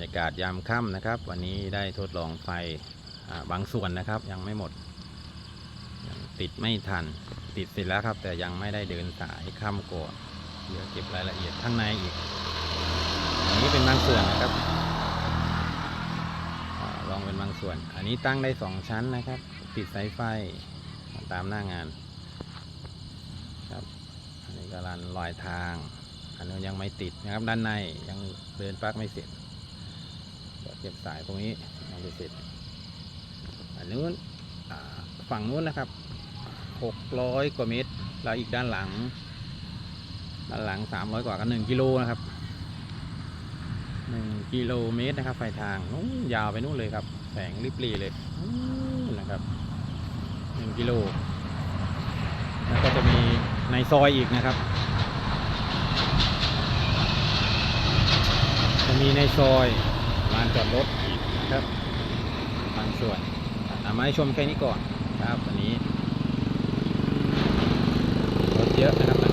รยากาศยามค่ำนะครับ วันนี้ได้ทดลองไฟบางส่วนนะครับ ยังไม่หมด ติดไม่ทัน ติดเสร็จแล้วครับ แต่ยังไม่ได้เดินสายค่ำก่อนเดี๋ยวเก็บรายละเอียดข้างในอีก อันนี้เป็นบางส่วนนะครับอลองเป็นบางส่วน อันนี้ตั้งได้สองชั้นนะครับ ติดสายไฟตามหน้างานครับอันนี้ก็รันลอยทางอันนี้นยังไม่ติดนะครับ ด้านในยังเดินปลั๊กไม่เสร็จ เก็บสายตรงนี้ยังไม่เสร็จอันนู้นฝั่งนู้นนะครับหกร้อยกว่าเมตร แล้วอีกด้านหลัง ด้านหลังสามร้อยกว่าก็หนึ่งกิโลนะครับหนึ่งกิโลเมตรนะครับไฟทางนู้นยาวไปนู่นเลยครับ แสงริบหรีเลยนู่นนะครับหนึ่งกิโล แล้วก็จะมีในซอยอีกนะครับ จะมีในซอย ลานจอดรถอีกนะครับบางส่วนเอามาให้ชมแค่นี้ก่อนครับวันนี้รถเยอะนะครับ